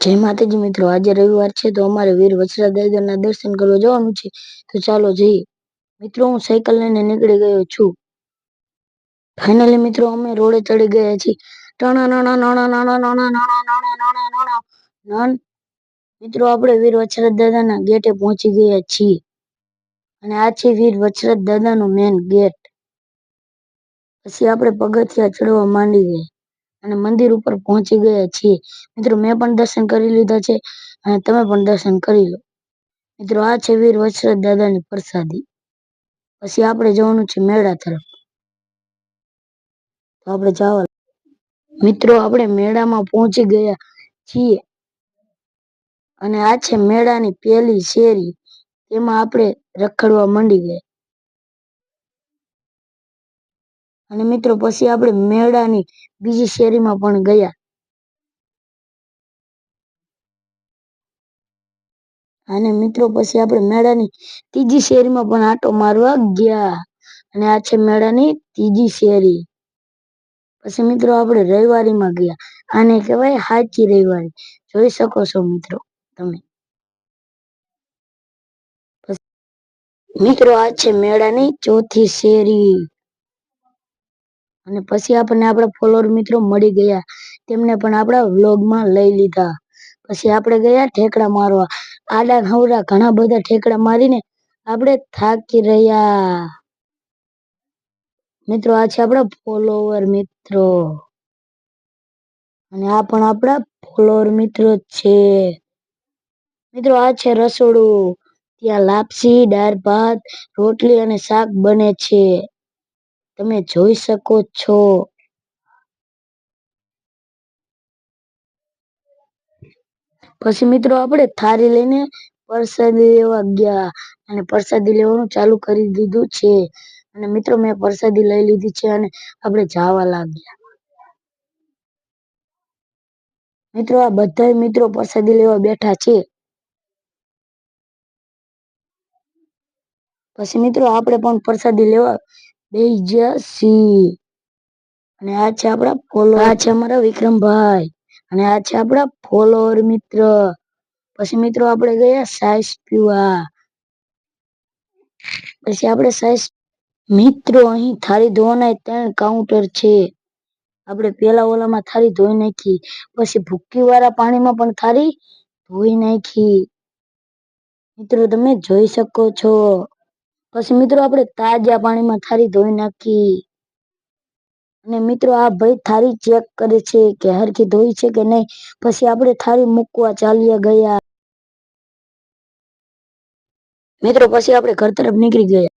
જય માતાજી મિત્રો, આજે રવિવાર છે તો અમારે વીર વચરા દર્શન કરવા જવાનું છે. તો ચાલો જઈએ. મિત્રો, હું સાયકલ લઈને નીકળી ગયો છું. ફાઇનલી મિત્રો, અમે રોડે ચડી ગયા છીએ. મિત્રો, આપણે વીર વચરાજ દાદાના ગેટે પહોંચી ગયા છીએ. અને આ છે વીર વચરાજ દાદાનું મેન ગેટ પછી આપણે પગથિયા ચડવા માંડી ગયા. અને મંદિર ઉપર પહોંચી ગયા છીએ. મિત્રો, મેં પણ દર્શન કરી લીધા છે અને તમે પણ દર્શન કરી લો. મિત્રો, આ છે વીર વચરાજ દાદાની પ્રસાદી. પછી આપણે જવાનું છે મેળા તરફ. તો આપણે જવા મિત્રો, આપણે મેળામાં પહોંચી ગયા છીએ. અને આ છે મેળાની પહેલી શેરી. તેમાં આપણે રખડવા માંડી ગયા. અને મિત્રો, પછી આપણે મેળાની બીજી શેરીમાં પણ ગયા. અને મિત્રો, પછી આપણે મેળાની ત્રીજી શેરીમાં પણ આટો મારવા ગયા. અને આ છે મેળાની ત્રીજી શેરી. પછી મિત્રો, આપણે રવિવારીમાં ગયા. આને કહેવાય સાચી રવિવારી. જોઈ શકો છો મિત્રો તમે. મિત્રો, આ છે મેળાની ચોથી શેરી. અને પછી આપણને આપણા ફોલોઅર મિત્રો મળી ગયા. તેમને પણ આપણા વ્લોગમાં લઈ લીધા. પછી આપણે ગયા ઠેકડા મારવા. આડા નવરા ઘણા બધા ઠેકડા મારીને આપણે થાકી રહ્યા. મિત્રો, આ છે આપણા ફોલોવર મિત્રો. અને આ પણ આપણા ફોલોવર મિત્રો છે. મિત્રો, આ છે રસોડું. ત્યાં લાપસી, દાળ ભાત, રોટલી અને શાક બને છે. તમે જોઈ શકો છો. પછી મિત્રો આપણે થારી લઈને પ્રસાદી લેવા ગયા અને પ્રસાદી લેવાનું ચાલુ કરી દીધું છે. અને મિત્રો મેં પ્રસાદી લઈ લીધી છે અને આપણે જવા લાગ્યા. મિત્રો આ બધા મિત્રો પ્રસાદી લેવા બેઠા છે. પછી મિત્રો આપણે પણ પ્રસાદી લેવા ગયા અને આ છે આપણા ફોલો આ છે અમારા વિક્રમભાઈ. અને આ છે આપણા ફોલોઅર મિત્ર. પછી મિત્રો આપણે ગયા સાઈસ પીવા. પછી આપણે સાઈસ મિત્રો અહીં થાળી ધોવાના ત્રણ કાઉન્ટર છે. આપણે પેલા ઓલામાં થાળી ધોઈ નાખી. પછી ભૂકી વાળા પાણીમાં પણ થાળી ધોઈ નાખી. મિત્રો, તમે જોઈ શકો છો. પછી મિત્રો આપણે તાજા પાણીમાં થાળી ધોઈ નાખી. અને મિત્રો આ ભાઈ થારી ચેક કરે છે કે હરખી ધોઈ છે કે નહીં. પછી આપણે થાળી મૂકવા ચાલ્યા ગયા. મિત્રો, પછી આપણે ઘર તરફ નીકળી ગયા.